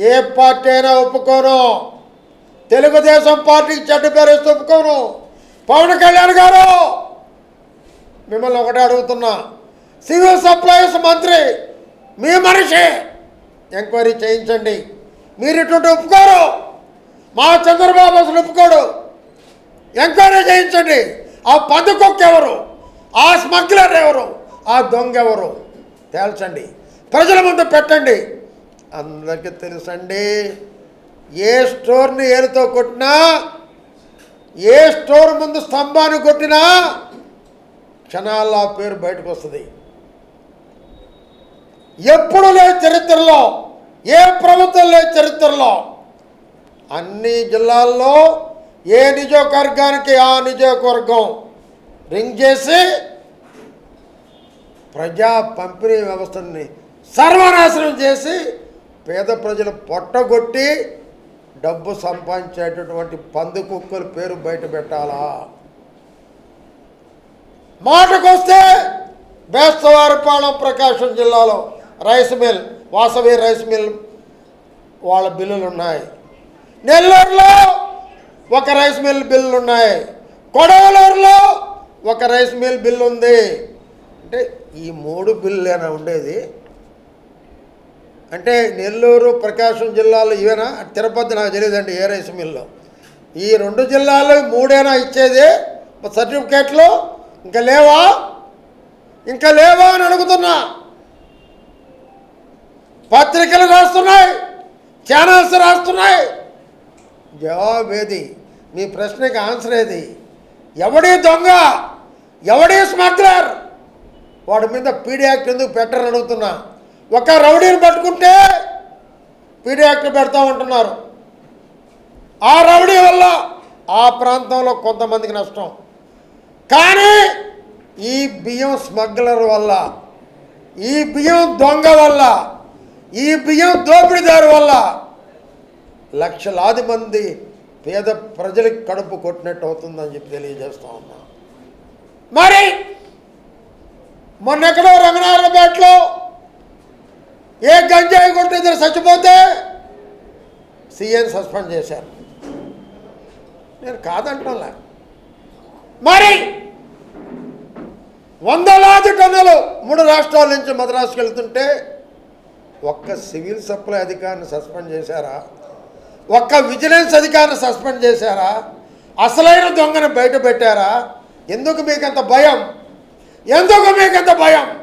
ఏ party అయినా ఒప్పుకోను. తెలుగుదేశం పార్టీకి చెడ్డ పేరు వేస్తే ఒప్పుకోను. పవన్ కళ్యాణ్ గారు! మిమ్మల్ని ఒకటే అడుగుతున్నా. సివిల్ సప్లైస్ మంత్రి మీ మనిషి! ఎంక్వైరీ చేయించండి. మీరు ఇటువంటి ఒప్పుకోరు. మా చంద్రబాబు అసలు ఒప్పుకోడు. ఎంక్వైరీ చేయించండి. ఆ పందుకొక్క ఎవరు? ఆ స్మగ్లర్ ఎవరు? ఆ దొంగ ఎవరు? తేల్చండి. ప్రజల ముందు పెట్టండి. అందరికీ తెలుసండి. ఏ స్టోర్ని ఏరుతో కొట్టినా ఏ స్టోర్ ముందు స్తంభాన్ని కొట్టినా క్షణాల్లో ఆ పేరు బయటకు వస్తుంది. ఎప్పుడు లేదు చరిత్రలో ఏ ప్రభుత్వం లేదు చరిత్రలో అన్ని జిల్లాల్లో ఏ నియోజకవర్గానికి ఆ నియోజకవర్గం రింగ్ చేసి ప్రజా పంపిణీ వ్యవస్థని సర్వనాశనం చేసి పేద ప్రజలు పొట్టగొట్టి డబ్బు సంపాదించేటటువంటి పందు కుక్కల పేరు బయట పెట్టాలా? మాటకొస్తే బేస్తవారిపాలెం ప్రకాశం జిల్లాలో rice mill Vasavi rice mill వాళ్ళ బిల్లులు ఉన్నాయి నెల్లూరులో ఒక రైస్ మిల్ బిల్లులు ఉన్నాయి కొడవలూరులో ఒక రైస్ మిల్ బిల్లు ఉంది అంటే ఈ మూడు బిల్లులేనా ఉండేది. అంటే నెల్లూరు ప్రకాశం జిల్లాలో ఇవేనా? తిరుపతి నాకు తెలియదండి ఏ రైస్ మిల్లో. ఈ రెండు జిల్లాలో మూడేనా ఇచ్చేది? సర్టిఫికేట్లు ఇంకా లేవా? ఇంకా లేవా అని అడుగుతున్నా. పత్రికలు రాస్తున్నాయి ఛానల్స్ రాస్తున్నాయి. జవాబు ఏది? మీ ప్రశ్నకి ఆన్సర్ ఏది? ఎవడే దొంగ? ఎవడి స్మగ్లర్ వాడి మీద పీడీ యాక్ట్ ఎందుకు పెట్టరని అడుగుతున్నా. ఒక రౌడీని పట్టుకుంటే పీడీ యాక్ట్ పెడతా ఉంటున్నారు. ఆ రౌడీ వల్ల ఆ ప్రాంతంలో కొంతమందికి నష్టం. కానీ ఈ బియ్యం స్మగ్లర్ వల్ల ఈ బియ్యం దొంగ వల్ల ఈ బియ్యం దోపిడీదారు వల్ల లక్షలాది మంది పేద ప్రజలకు కడుపు కొట్టినట్టు అవుతుందని చెప్పి తెలియజేస్తూ ఉన్నా. మరి మొన్నెక్కడో రంగనారాయణపేటలో ఏ గంజాయి కొట్టి ఇద్దరు చచ్చిపోతే సీఎం సస్పెండ్ చేశారు. నేను కాదంటున్నా. మరి వందలాది టన్నులు మూడు రాష్ట్రాల నుంచి మద్రాసుకు వెళ్తుంటే ఒక్క సివిల్ సప్లై అధికారిని సస్పెండ్ చేశారా? ఒక్క విజిలెన్స్ అధికారిని సస్పెండ్ చేశారా? అసలైన దొంగను బయట పెట్టారా? ఎందుకు మీకంత భయం? ఎందుకు మీకంత భయం?